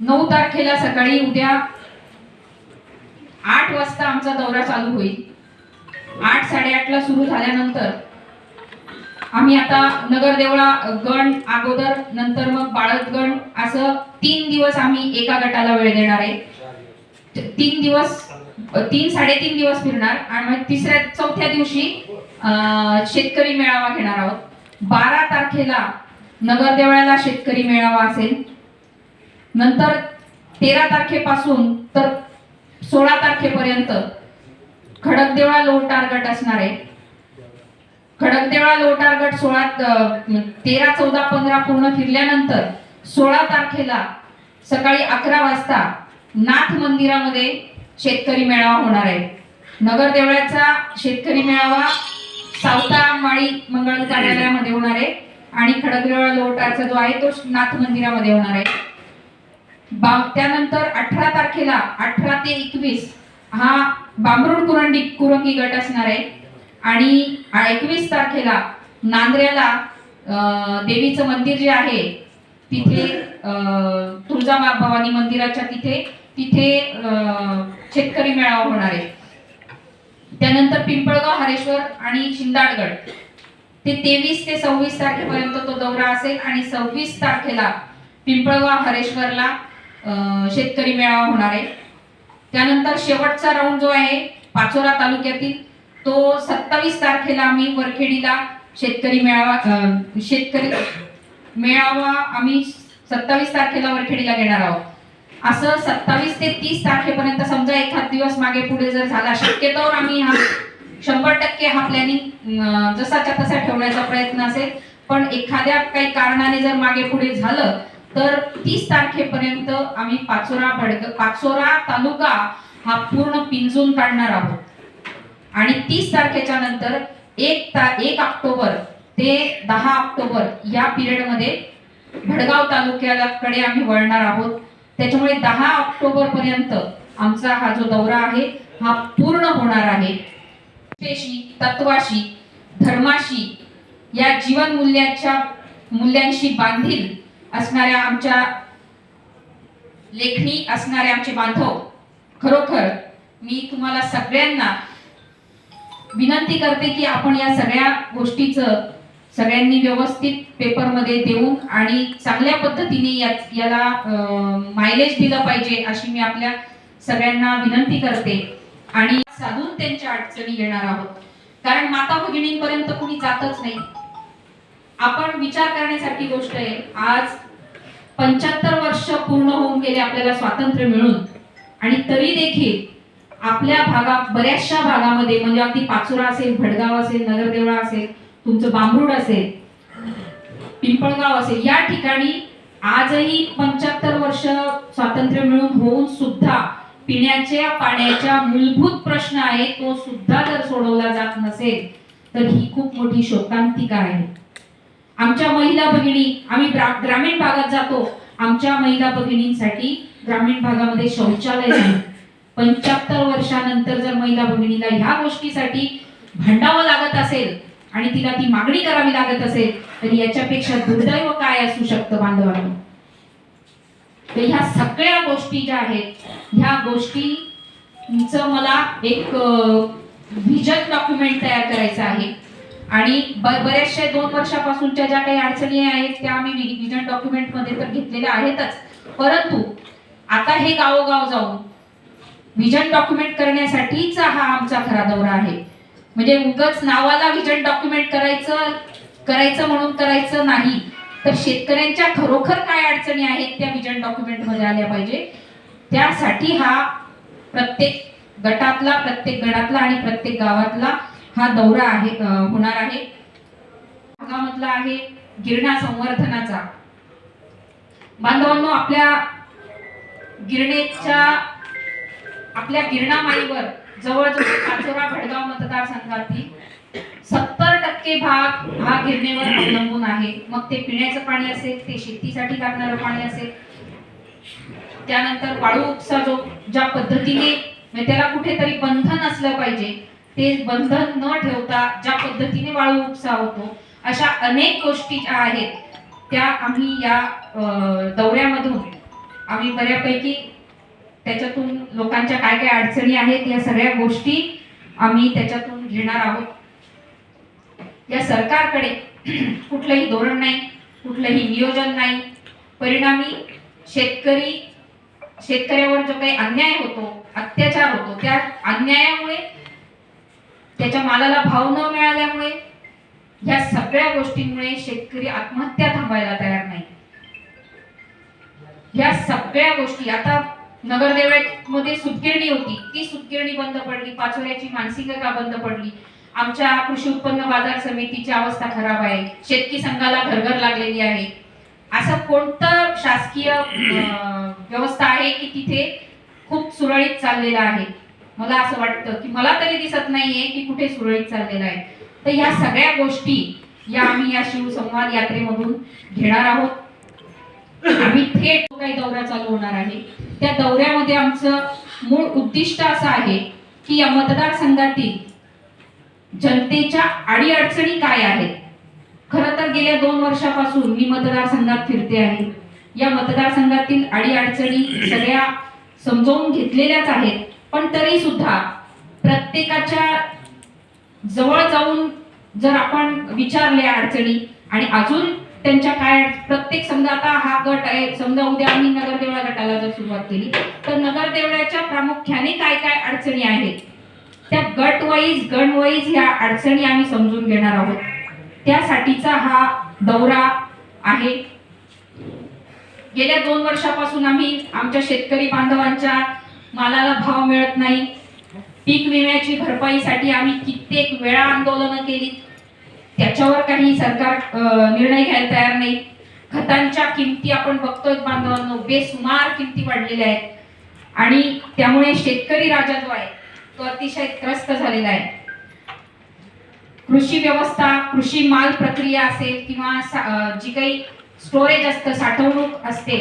नऊ तारखेला सकाळी उद्या आठ वाजता आमचा दौरा चालू होईल. आठ साडेआठला सुरू झाल्यानंतर आम्ही आता नगरदेवळा गण अगोदर नंतर मग बाळतगण असं तीन दिवस आम्ही एका गटाला वेळ देणार आहे. तीन दिवस तीन साडेतीन दिवस फिरणार आणि मग तिसऱ्या चौथ्या दिवशी शेतकरी मेळावा घेणार आहोत. बारा तारखेला नगरदेवळाला शेतकरी मेळावा असेल. नंतर तेरा तारखेपासून तर सोळा तारखेपर्यंत खडकदेवळा लोटार गट असणार आहे. खडकदेवळा लोटार गट सोळा तेरा चौदा पंधरा पूर्ण फिरल्यानंतर सोळा तारखेला सकाळी अकरा वाजता नाथ मंदिरामध्ये शेतकरी मेळावा होणार आहे. नगरदेवळाचा शेतकरी मेळावा सावता माळी मंगळ कार्यालयामध्ये होणार आहे आणि खडकदेवळा लोटारचा जो आहे तो नाथ मंदिरामध्ये होणार आहे. त्यानंतर अठरा तारखेला अठरा ते एकवीस हा बांबरुड कुरंडी कुरंगी गट असणार आहे. आणि एकवीस तारखेला नांद्र्याला देवीचं मंदिर जे आहे तिथे तुळजा भवानी मंदिराच्या तिथे तिथे अं, शेतकरी मेळावा होणार आहे. त्यानंतर पिंपळगाव हरेश्वर आणि शिंदाडगड. ते तेवीस ते सव्वीस तारखेपर्यंत तो दौरा असेल आणि सव्वीस तारखेला पिंपळगाव हरेश्वरला शेतकरी मेळावा होणार आहे. त्यानंतर शेवटचा राऊंड जो आहे पाचोरा तालुक्यातील तो सत्तावीस तारखेला आम्ही वरखेडीला शेतकरी मेळावा शेतकरी मेळावा आम्ही सत्तावीस तारखेला वरखेडीला घेणार आहोत. असं सत्तावीस ते तीस तारखेपर्यंत समजा एखाद दिवस मागे पुढे जर झाला शक्यतोवर आम्ही हा शंभर टक्के हा प्लॅनिंग जसाच्या तसा ठेवण्याचा प्रयत्न असेल. पण एखाद्या काही कारणाने जर मागे पुढे झालं तर तीस तारखेपर्यंत आम्ही पाचोरा भडक पाचोरा तालुका हा पूर्ण पिंजून काढणार आहोत. आणि तीस तारखेच्या नंतर एक ता एक ऑक्टोबर ते दहा ऑक्टोबर या पिरियडमध्ये भडगाव तालुक्याकडे आम्ही वळणार आहोत. त्याच्यामुळे दहा ऑक्टोबर पर्यंत आमचा हा जो दौरा आहे हा पूर्ण होणार आहे. तत्वाशी धर्माशी या जीवन मूल्याच्या मूल्यांशी बांधील असणाऱ्या आमच्या लेखणी असणारे आमचे बांधव खरोखर मी तुम्हाला सगळ्यांना विनंती करते की आपण या सगळ्या गोष्टीचं सगळ्यांनी व्यवस्थित पेपरमध्ये देऊन आणि चांगल्या पद्धतीने या- याला मायलेज दिलं पाहिजे अशी मी आपल्या सगळ्यांना विनंती करते आणि साधून त्यांच्या अडचणी घेणार आहोत. कारण माता भगिनींपर्यंत कुणी जातच नाही. आपण विचार करण्यासारखी गोष्ट आहे. आज पंच्याहत्तर वर्ष पूर्ण होऊन गेले आपल्याला स्वातंत्र्य मिळून. आणि तरी देखील आपल्या भागा बऱ्याचशा भागामध्ये म्हणजे अगदी पाचोरा असेल भडगाव असेल नगरदेवळा असेल तुमचं बांबरूड असेल पिंपळगाव असेल या ठिकाणी आजही पंच्याहत्तर वर्ष स्वातंत्र्य मिळून होऊन सुद्धा पिण्याच्या पाण्याच्या मूलभूत प्रश्न आहे तो सुद्धा जर सोडवला जात नसेल तर ही खूप मोठी शोकांतिका आहे. आमच्या महिला भगिनी आम्ही ग्रामीण भागात जातो. आमच्या महिला भगिनींसाठी ग्रामीण भागामध्ये शौचालय नाही. पंच्याहत्तर वर्षानंतर जर महिला भगिनीला ह्या गोष्टीसाठी भांडावं लागत असेल आणि तिला ती मागणी करावी लागत असेल तर याच्यापेक्षा दुर्दैव काय असू शकतं बांधवांनो? तर ह्या सगळ्या गोष्टी ज्या आहेत ह्या गोष्टींचं मला एक व्हिजन डॉक्युमेंट तयार करायचं आहे. आणि ब- बऱ्याचशा दोन वर्षापासूनच्या ज्या काही अडचणी आहेत त्या आम्ही विजन डॉक्युमेंटमध्ये तर घेतलेल्या आहेतच. परंतु आता हे गावोगाव जाऊन विजन डॉक्युमेंट करण्यासाठीचा हा आमचा खरा दौरा आहे. म्हणजे उगाच नावाला विजन डॉक्युमेंट करायचं करायचं म्हणून करायचं नाही. तर शेतकऱ्यांच्या खरोखर काय अडचणी आहेत त्या विजन डॉक्युमेंटमध्ये आल्या पाहिजे. त्यासाठी हा प्रत्येक गटातला प्रत्येक गणातला आणि प्रत्येक गावातला हा दौरा आहे होणार आहे. भागामधला आहे गिरणा संवर्धनाचा. बांधवांनो आपल्या गिरणेच्या आपल्या गिरणा माईवर जवळजवळ पाचोरा भडगाव मतदारसंघातील सत्तर टक्के भाग हा गिरणेवर अवलंबून आहे. मग ते पिण्याचं पाणी असेल ते शेतीसाठी लागणारं पाणी असेल त्यानंतर वाळू उपसा जो ज्या पद्धतीने म्हणजे त्याला कुठेतरी बंधन असलं पाहिजे ते बंधन न ठेवता ज्या पद्धतीने वाळू उपसा होतो अशा अनेक गोष्टी ज्या आहेत त्या आम्ही या दौऱ्यामधून आम्ही बऱ्यापैकी त्याच्यातून लोकांच्या काय काय अडचणी आहेत या सगळ्या गोष्टी आम्ही त्याच्यातून घेणार आहोत. या सरकारकडे कुठलंही धोरण नाही कुठलंही नियोजन नाही. परिणामी शेतकरी शेतकऱ्यावर जो काही अन्याय होतो अत्याचार होतो त्या अन्यायामुळे त्याच्या मालाला भाव न मिळाल्यामुळे या सगळ्या गोष्टींमुळे शेतकरी आत्महत्या थांबायला तयार नाही. या सगळ्या गोष्टी आता नगरदेवळ्यामध्ये सुतगिरणी होती. ती सुतगिरणी बंद पडली पाचोऱ्याची मानसिकता बंद पडली. आमच्या कृषी उत्पन्न बाजार समितीची अवस्था खराब आहे. शेतकी संघाला घरघर लागलेली आहे. असं कोणतं शासकीय व्यवस्था आहे की तिथे खूप सुरळीत चाललेलं आहे? मला असं वाटतं की मला तरी दिसत नाहीये की कुठे सुरळीत चाललेलं आहे. तर ह्या सगळ्या गोष्टी या आम्ही या शिवसंवाद यात्रेमधून घेणार आहोत. आम्ही थेट काही दौरा चालू होणार आहे त्या दौऱ्यामध्ये आमचं मूळ उद्दिष्ट असं आहे की या मतदारसंघातील जनतेच्या अडीअडचणी काय आहेत? खरं तर गेल्या दोन वर्षापासून मी मतदारसंघात फिरते आहे. या मतदारसंघातील अडीअडचणी सगळ्या समजावून घेतलेल्याच आहेत. पण तरी सुद्धा प्रत्येकाच्या जवळ जाऊन जर आपण विचारल्या अडचणी आणि अजून त्यांच्या काय प्रत्येक समजा आता हा गट आहे समजा उद्या आम्ही नगरदेवळा गटाला जर सुरुवात केली तर नगरदेवळ्याच्या प्रामुख्याने काय काय अडचणी आहेत? त्या गट वाईज गण वाईज ह्या अडचणी आम्ही समजून घेणार आहोत. त्यासाठीचा हा दौरा आहे. गेल्या दोन वर्षापासून आम्ही आमच्या शेतकरी बांधवांच्या मालाला भाव मिळत नाही. पीक विम्याची भरपाईसाठी आम्ही कित्येक वेळा आंदोलनं केली. त्याच्यावर काही सरकार निर्णय घ्यायला तयार नाही. खतांच्या किमती आपण बघतोय बांधवांनो. बेसुमार किमती वाढलेल्या आहेत. आणि त्यामुळे शेतकरी राजा जो आहे तो अतिशय त्रस्त झालेला आहे. कृषी व्यवस्था कृषी माल प्रक्रिया असेल किंवा जी काही स्टोरेज असतं साठवणूक असते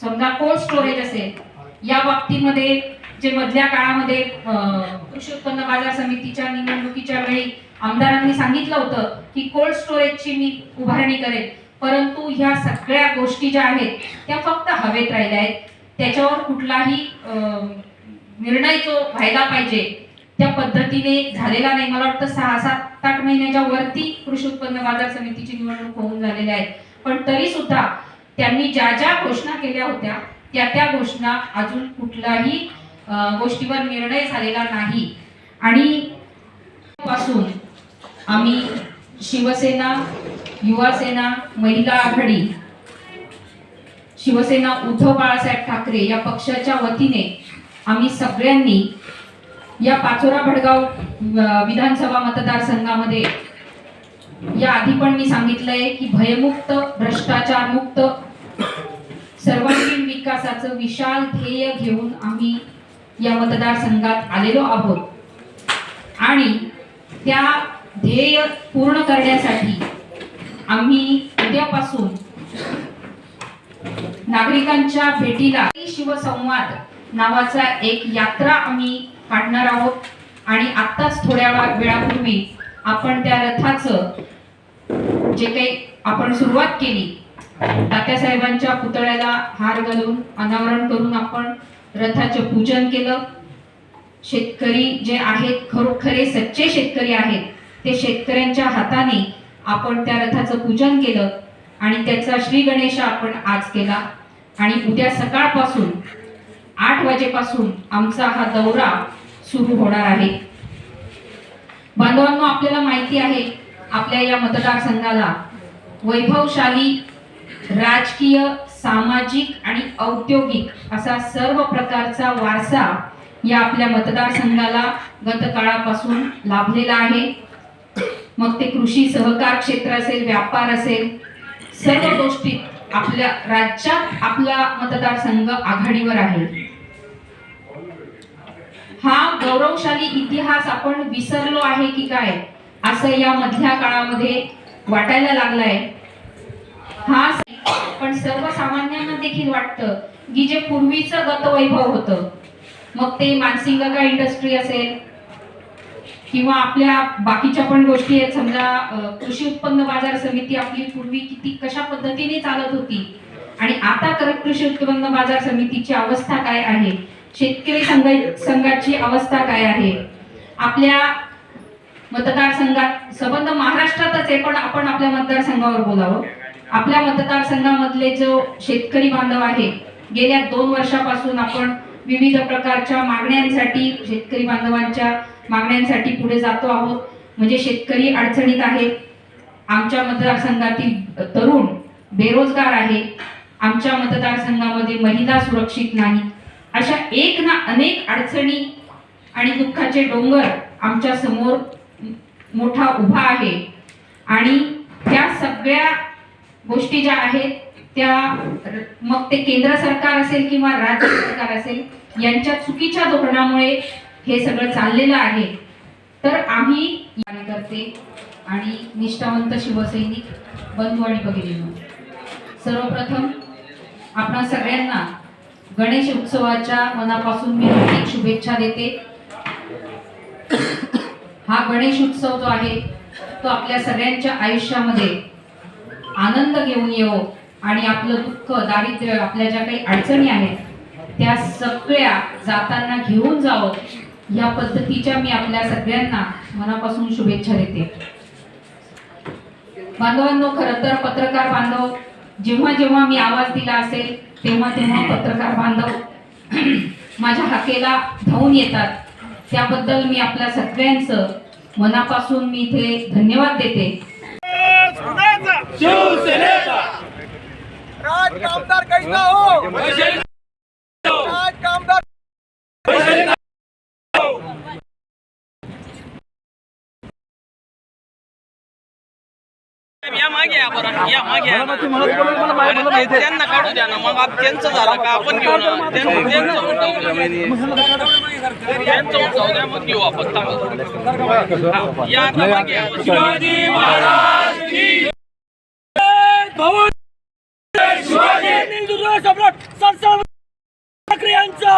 समजा कोल्ड स्टोरेज असेल या बाबतीमध्ये जे मधल्या काळामध्ये कृषी उत्पन्न बाजार समितीच्या निवडणुकीच्या वेळी आमदारांनी सांगितलं होतं की कोल्ड स्टोरेजची मी उभारणी करेन. परंतु ह्या सगळ्या गोष्टी ज्या आहेत त्या फक्त हवेत राहिल्या आहेत. त्याच्यावर कुठलाही निर्णय जो व्हायला पाहिजे. त्या पद्धतीने झालेला नाही. मला वाटतं सहा सात आठ महिन्याच्या वरती कृषी उत्पन्न बाजार समितीची निवडणूक होऊन झालेल्या आहेत पण तरी सुद्धा त्यांनी ज्या ज्या घोषणा केल्या होत्या त्या त्या घोषणा अजून कुठलाही गोष्टीवर निर्णय झालेला नाही. आणि पासून आम्ही शिवसेना युवासेना महिला आघाडी शिवसेना उद्धव बाळासाहेब ठाकरे या पक्षाच्या वतीने आम्ही सगळ्यांनी या पाचोरा भडगाव विधानसभा मतदारसंघामध्ये या आधी पण मी सांगितलंय की भयमुक्त भ्रष्टाचार मुक्त सर्वांगीण विकासाचं विशाल ध्येय घेऊन आम्ही या मतदारसंघात आलेलो आहोत. आणि त्या ध्येय पूर्ण करण्यासाठी आम्ही उद्यापासून नागरिकांच्या भेटीला शिवसंवाद नावाचा एक यात्रा आम्ही काढणार आहोत. आणि आत्ताच थोड्या वेळापूर्वी आपण त्या रथाचं जे काही आपण सुरुवात केली तात्यासाहेबांच्या पुतळ्याला हार घालून अनावरण करून आपण रथाचं पूजन केलं. शेतकरी जे आहेत खरोखरे सच्चे शेतकरी आहेत ते शेतकऱ्यांच्या हाताने आपण त्या रथाचं पूजन केलं आणि त्याचा श्री गणेश आपण आज केला. आणि उद्या सकाळपासून आठ वाजेपासून आमचा हा दौरा सुरू होणार आहे. बांधवांनो आपल्याला माहिती आहे आपल्या या मतदारसंघाला वैभवशाली राजकीय सामाजिक आणि औद्योगिक असा सर्व प्रकारचा वारसा या आपल्या मतदारसंघाला गतकाळापासून लाभलेला आहे. मग ते कृषी सहकार क्षेत्र असेल व्यापार असेल सर्व गोष्टीत आपल्या राज्यात आपला मतदारसंघ आघाडीवर आहे. हा गौरवशाली इतिहास आपण विसरलो आहे की काय? असं या मधल्या काळामध्ये वाटायला लागलाय. हा सर्वसामान्यांना देखील वाटतं की जे पूर्वीचं गतवैभव होतं मग ते मानसिंगा इंडस्ट्री असेल? किंवा आपल्या बाकीच्या पण गोष्टी आहेत समजा कृषी उत्पन्न बाजार समिती आपली पूर्वी किती कशा पद्धतीने चालत होती? आणि आता करत कृषी उत्पन्न बाजार समितीची अवस्था काय आहे? शेतकरी संघ संघाची अवस्था काय आहे? आपल्या मतदारसंघात संबंध महाराष्ट्रातच आहे पण आपण आपल्या मतदारसंघावर बोलावं. आपल्या मतदारसंघामधले जो शेतकरी बांधव आहे गेल्या दोन वर्षापासून आपण विविध प्रकारच्या मागण्यांसाठी शेतकरी बांधवांच्या मागण्यांसाठी पुढे जातो आहोत. म्हणजे शेतकरी अडचणीत आहेत. आमच्या मतदारसंघातील तरुण बेरोजगार आहे. आमच्या मतदारसंघामध्ये महिला सुरक्षित नाही. अशा एक ना अनेक अडचणी आणि दुःखाचे डोंगर आमच्यासमोर मोठा उभा आहे. आणि त्या सगळ्या गोष्टी ज्या आहेत त्या र- मग ते केंद्र सरकार असेल किंवा राज्य सरकार असेल यांच्या चुकीच्या धोरणामुळे हे सगळं चाललेलं आहे. तर आम्ही करते आणि निष्ठावंत शिवसैनिक बंधू आणि भगिनींनो सर्वप्रथम आपणा सगळ्यांना गणेश उत्सवाच्या मनापासून मी हार्दिक शुभेच्छा देते. हा गणेश उत्सव जो आहे तो आपल्या सगळ्यांच्या आयुष्यामध्ये आनंद घेऊन येऊ आणि आपलं दुःख दारिद्र्य आपल्या ज्या काही अडचणी आहेत त्या सगळ्या जाताना घेऊन जावं. या पद्धतीच्या मी आपल्या सगळ्यांना मनापासून शुभेच्छा देते. बांधवांनो खरं तर पत्रकार बांधव जेव्हा जेव्हा मी आवाज दिला असेल तेव्हा तेव्हा पत्रकार बांधव माझ्या हाकेला धावून येतात. त्याबद्दल मी आपल्या सगळ्यांचं मनापासून मी इथे धन्यवाद देते. राज कामदार कैसा हो? राज कामदार या मागे या बरं या मागे या. ना. अरे ते- त्यांना काढू द्या ना मग आप- त्यांचं झालं का आपण घेऊ ना? त्यां- त्यांचं उठावू द्या. त्यांचं उठावू द्या मग घेऊ आपण. या आता मागे या. शिवाजी महाराज! सम्राट ठाकरे यांचा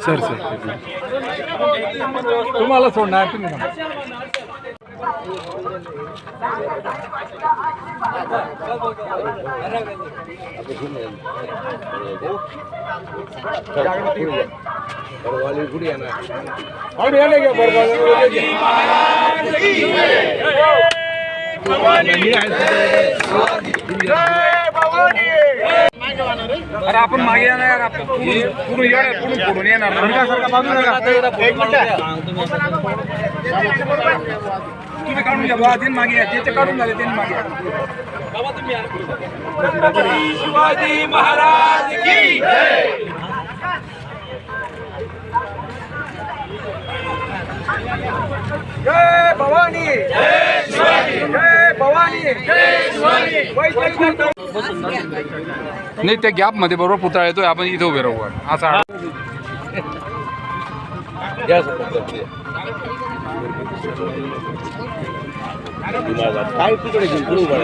सर सर. तुम्हाला सोडणार तुम्ही और अरे आपण मागे येणार यार आपण पुढून पुढून येणार पुढून पुढून येणार. सारखा एक मिनिट. तुम्ही काढून घ्या बाबा तीन मागे त्याचे काढून झाले तीन मागे शिवाजी महाराज की जय! भवानी! जय भवानी! नाही त्या गॅपमध्ये बरोबर पुतळा येतोय आपण इथे उभे राहू असा काय तिकडे घेऊन पुढे उभा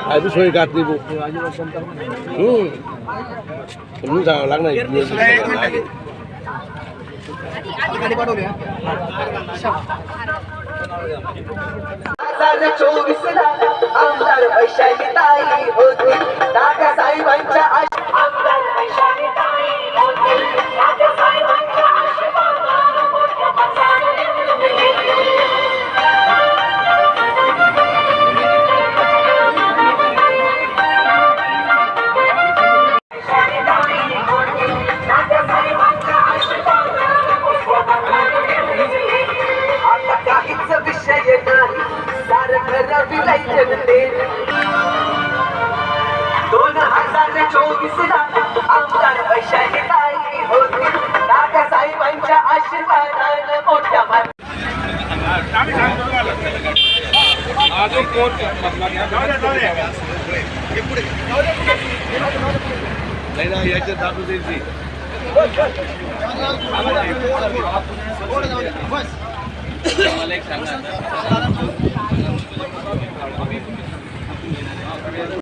काय सोय घात नाही हम्म म्हणून सांगावं लागणार हजार चोवीस ला आमदार वैशाली ताई होती दादा साहेबांच्या हजार चोवीस आमदार वैशाली ताई होती. दादा साहेबांच्या आशीर्वादानं मोठ्या अजून कोण नाही ना याच्यात दाखवू द्यायची मला एक सांगा